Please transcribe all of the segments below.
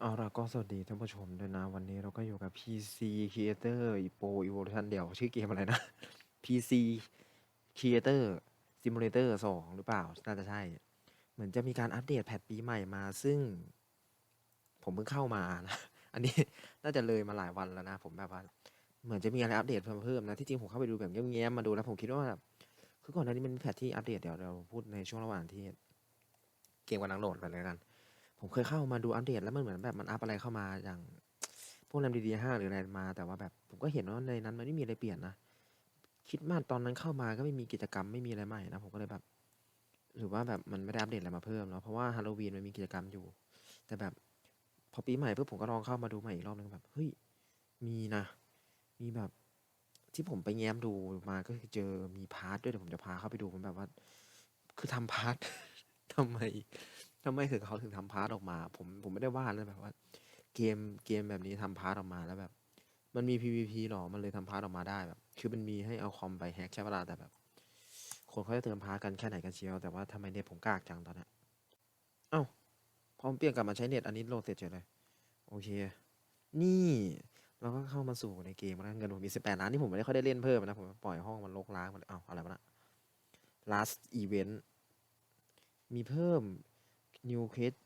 เอาล่ะ ก็สวัสดีท่านผู้ชมด้วยนะ วันนี้เราก็อยู่กับ PC Creator Pro Evolution เดี๋ยวชื่อเกมอะไรนะ PC Creator Simulator 2 หรือเปล่า น่าจะใช่ เหมือนจะมีการอัปเดตแพทปีใหม่มา ซึ่ง ผมเพิ่งเข้ามานะ อันนี้น่าจะเลยมาหลายวันแล้วนะ ผมแบบว่า เหมือนจะมีอะไรอัปเดตเพิ่มๆนะ ที่จริงผมเข้าไปดูแบบแง้มๆมาดูแล้วผมคิดว่าแบบคือก่อนหน้านี้มันแพทที่อัปเดตเดี๋ยวเราพูดในช่วงระหว่างที่เกมกำลังโหลดไปเลยกัน ผมเคยเข้ามาดูอัปเดตแล้วมันเหมือนแบบมันอัพอะไรเข้ามาอย่างพวกแรมดีดีห้าหรืออะไรมา แต่ว่าแบบผมก็เห็นว่าในนั้นมันไม่มีอะไรเปลี่ยนนะคิดมากตอนนั้นเข้ามาก็ไม่มีกิจกรรมไม่มีอะไรใหม่นะผมก็เลยแบบ หรือว่าแบบมันไม่ได้อัปเดตอะไรมาเพิ่มเนาะเพราะว่าฮาโลวีนมันมีกิจกรรมอยู่ แต่แบบพอปีใหม่เพื่อผมก็ลองเข้ามาดูใหม่อีกรอบนึงแบบเฮ้ยมีนะ มีแบบที่ผมไปแง้มดูมาก็คือเจอมีพาร์ทด้วยเดี๋ยวผมจะพาเข้าไปดูผมแบบว่า คือทำพาร์ททำไม ทำไมถึงเขาถึงทำพาร์ทออกมา ผมผมไม่ได้ว่านะแบบว่า เกมเกมแบบนี้ทำพาร์ทออกมาแล้วแบบ มันมี PVP หรอมันเลยทำพาร์ทออกมาได้แบบ คือมันมีให้เอาคอมไปแฮกใช้เวลาแต่แบบ คนเขาจะเติมพาร์ทกันแค่ไหนกันเชียวแต่ว่าทำไมเน็ตผมกากจังตอนนี้เอ้าพอมเปลี่ยนกลับมาใช้เน็ตอันนี้โหลดเสร็จเฉยเลย โอเค นี่เราก็เข้ามาสู่ในเกมแล้วเงินผมมีสิบแปดล้านที่ผมไม่ได้ค่อยได้เล่นเพิ่มนะ ผมปล่อยห้องมันรกร้างมาเลยเอ้าอะไรวะน่ะ last event มีเพิ่ม new quest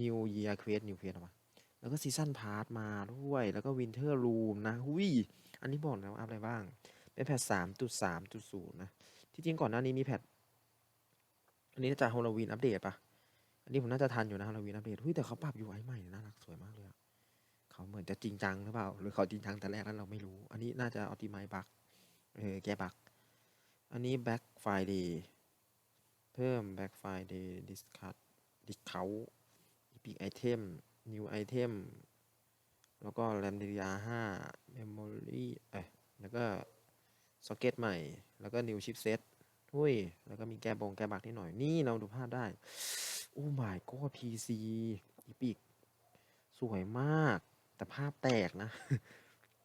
new year quest new quest ออกมาแล้วก็ซีซันพาร์ทมาด้วย แล้วก็ winter room นะหุยอันนี้บอกนะว่าอัพอะไรบ้าง เป็นแพทสามจุดสามจุดศูนย์นะ ที่จริงก่อนหน้านี้มีแพทอันนี้จะฮาโลวีนอัปเดตปะอันนี้ผมน่าจะทันอยู่นะฮาโลวีนอัปเดตเฮ้ยแต่เขาปรับอยู่ไอ้ใหม่น่ารักสวยมากเลยอะเขาเหมือนจะจริงจังหรือเปล่า หรือเขาจริงจังแต่แรกนั้นเราไม่รู้ อันนี้น่าจะออติ i z e บักเออแกบักอันนี้ Black Friday เพิ่มแบ็กไฟดีดิสคัท Black Friday discount discount epic item new item แล้วก็ RAM DDR5 memory เอ้ยแล้วก็ socket ใหม่ แล้วก็ new chipset หุ้ย แล้วก็มีแก้บงแก้บักนิดหน่อย นี่เราดูภาพได้ โอ้ my god PC epic สวยมาก แต่ภาพแตกนะ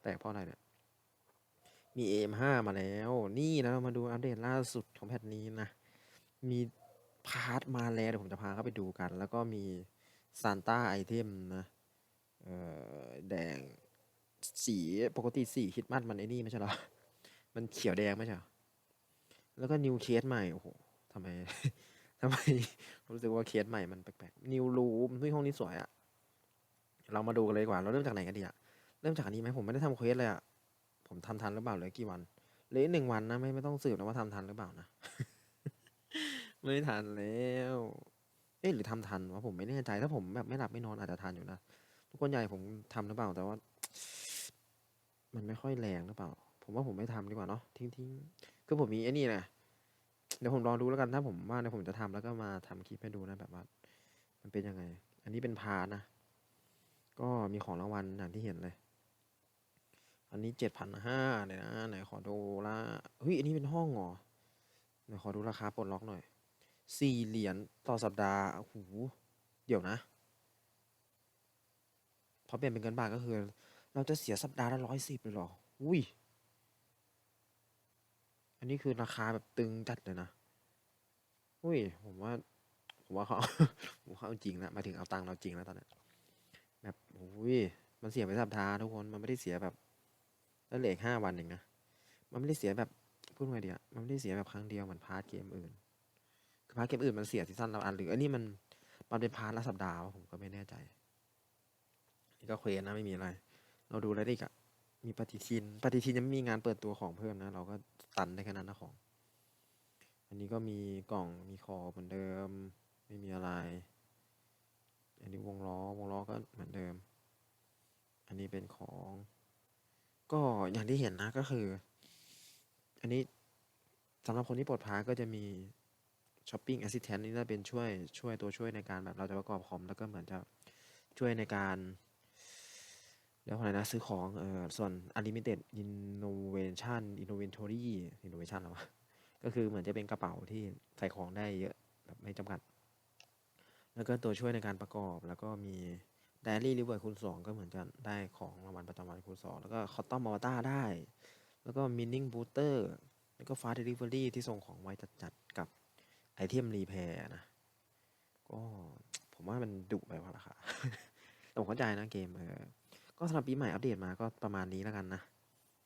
แตกเพราะอะไรเนี่ยมี AM5 มาแล้ว นี่นะเรามาดูอัปเดตล่าสุดของแพทนี้นะ มี พาร์ทมาแล้วเดี๋ยวผมจะพาเข้าไปดูกัน แล้วก็มีซานต้าไอเทมนะเอ่อแดงสีปกติสีคิดมัดมันไอ้นี่ไม่ใช่หรอ มันเขียวแดงไม่ใช่แล้วก็นิวเคสใหม่โอ้โหทำไมทำไมรู้สึกว่าเคสใหม่มันแปลกๆนิวรูมที่ห้องนี้สวยอะเรามาดูกันเลยดีกว่า เราเริ่มจากไหนกันดีอะเริ่มจากอันนี้ไหมผมไม่ได้ทำเควสเลยอะผมทำทันหรือเปล่าเหลยกี่วันเหลยหนึ่งวันนะไม่ไม่ต้องสืบนะว่าทำทันหรือเปล่านะ ไม่ทันแล้ว เอ๊ะหรือทำทันวะผมไม่แน่ใจถ้าผมแบบไม่หลับไม่นอนอาจจะทันอยู่นะ ทุกคนใหญ่ผมทำหรือเปล่าแต่ว่า มันไม่ค่อยแรงหรือเปล่า ผมว่าผมไม่ทำดีกว่าเนาะทิ้งทิ้งคือผมมีไอ้นี่นะเดี๋ยวผมลองดูแล้วกันถ้าผมว่าเดี๋ยวผมจะทำแล้วก็มาทำคลิปให้ดูนะแบบว่า มันเป็นยังไง อันนี้เป็นพานะ ก็มีของรางวัลอย่างที่เห็นเลย อันนี้เจ็ดพันห้าเลยนะไหนขอดูละเฮ้ยอันนี้เป็นห้องเหรอไหนขอดูราคาปลดล็อกหน่อย สี่เหรียญต่อสัปดาห์โอ้โหเดี๋ยวนะ พอเปลี่ยนเป็นเงินบาทก็คือ เราจะเสียสัปดาห์ละร้อยสิบเลยหรอ อุ้ย อันนี้คือราคาแบบตึงจัดเลยนะ อุ้ย ผมว่า ผมว่าเขาผมว่าเอาจริงแล้วหมาถึงเอาตังค์เราจริงแล้วตอนนี้แบบโอ้ย มันเสียไปสัปดาห์ทุกคน มันไม่ได้เสียแบบแล้วเหลือห้าวันเองนะ มันไม่ได้เสียแบบพูดไงดีอะมันไม่ได้เสียแบบครั้งเดียวเหมือนพาร์ทเกมอื่น พาร์ทเกมอื่นมันเสียซีซั่นละอันหรืออันนี้มันมันเป็นพาร์ทละสัปดาห์ผมก็ไม่แน่ใจ นี่ก็เควสนะไม่มีอะไร เราดูแล้วดิกะมีปฏิทิน ปฏิทินยังไม่มีงานเปิดตัวของเพิ่มนะ เราก็ตันได้แค่นั้นนะของ อันนี้ก็มีกล่องมีคอเหมือนเดิม ไม่มีอะไร อันนี้วงล้อวงล้อก็เหมือนเดิม อันนี้เป็นของ ก็อย่างที่เห็นนะก็คือ อันนี้สำหรับคนที่ปลดพาร์ก็จะมี ช้อปปิ้งแอสซิสแตนต์นี่น่าเป็นช่วยช่วยตัวช่วยในการแบบเราจะประกอบคอมแล้วก็เหมือนจะช่วยในการเรียกว่าอะไรนะซื้อของเออส่วน unlimited innovation inventory innovation หรอวะก็คือเหมือนจะเป็นกระเป๋าที่ใส่ของได้เยอะแบบไม่จำกัด แล้วก็ตัวช่วยในการประกอบแล้วก็มี Daily Reward คูณ2 ก็เหมือนจะได้ของรางวัลประจำวันคูณ 2 แล้วก็ Custom Avatar ได้ แล้วก็ Mining Booster แล้วก็ Fast Delivery ที่ส่งของไวจัดๆกับ ไอเทมรีแพร์นะ ก็ผมว่ามันดุไปว่าราคาผมเข้าใจนะเกมเออก็สำหรับปีใหม่อัปเดตมาก็ประมาณนี้แล้วกันนะ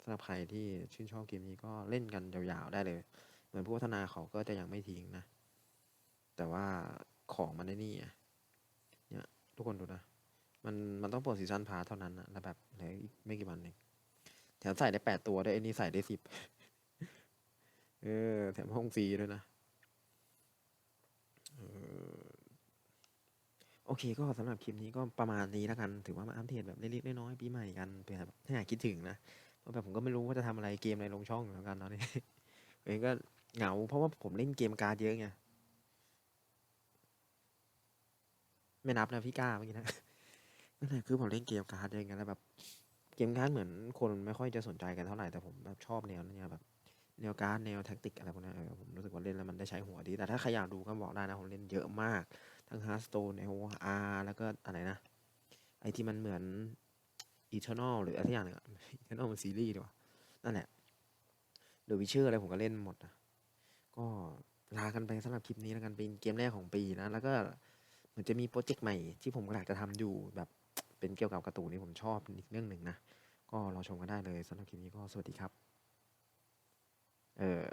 สำหรับใครที่ชื่นชอบเกมนี้ก็เล่นกันยาวๆได้เลย เหมือนผู้พัฒนาเขาก็จะยังไม่ทิ้งนะ แต่ว่าของมันได้นี่เนี่ยทุกคนดูนะ มันมันต้องเปิดซีซันพาเท่านั้นนะแล้วแบบเหลืออีกไม่กี่วันเองแถมใส่ได้แปดตัวได้ไอ้นี่ใส่ได้สิบเออ แถมห้องฟรีด้วยนะเออ โอเคก็สำหรับคลิปนี้ก็ประมาณนี้แล้วกัน ถือว่ามาอัปเดตแบบเล็กๆน้อยๆปีใหม่กันเผื่อแบบถ้าอยากคิดถึงนะเพราะแบบผมก็ไม่รู้ว่าจะทำอะไรเกมอะไรลงช่องเหมือนกันเนนี่เองก็เหงาเพราะว่าผมเล่นเกมการ์ดเยอะไงไม่นับนะพี่ก้าเมื่อกี้นะนั่นแหละคือผมเล่นเกมการ์ดเยอะไงแล้วแบบ เกมการ์ดเหมือนคนไม่ค่อยจะสนใจกันเท่าไหร่แต่ผมแบบชอบแนวนี้แบบแนวการ์ดแนวแท็กติกอะไรพวกนี้นผมรู้สึกว่าเล่นแล้วมันได้ใช้หัวดี แต่ถ้าใครอยากดูก็บอกได้นะผมเล่นเยอะมาก ทั้ง Hearthstone เอ r แล้วก็อะไรนะ ไอที่มันเหมือน Eternal หรืออะไรอย่างหนึงอะ Eternal มันซีรีส์ดีกว่านั่นแหละ The Witcher อะไรผมก็เล่นหมดนะก็ลากันไปสำหรับคลิปนี้แล้วกันเป็นเกมแรกของปีนะ แล้วก็เหมือนจะมีโปรเจกต์ใหม่ที่ผมก็อยากจะทำอยู่แบบเป็นเกี่ยวกับการ์ตูนที่ผมชอบอีกเรื่องหนึ่งนะ ก็รอชมกันได้เลยสำหรับคลิปนี้ก็สวัสดีครับ เออ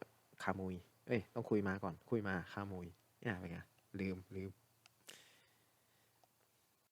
คามุย เอ้ย ต้องคุยมาก่อน คุยมาคามุยเนี่ยเป็นไงลืมลืม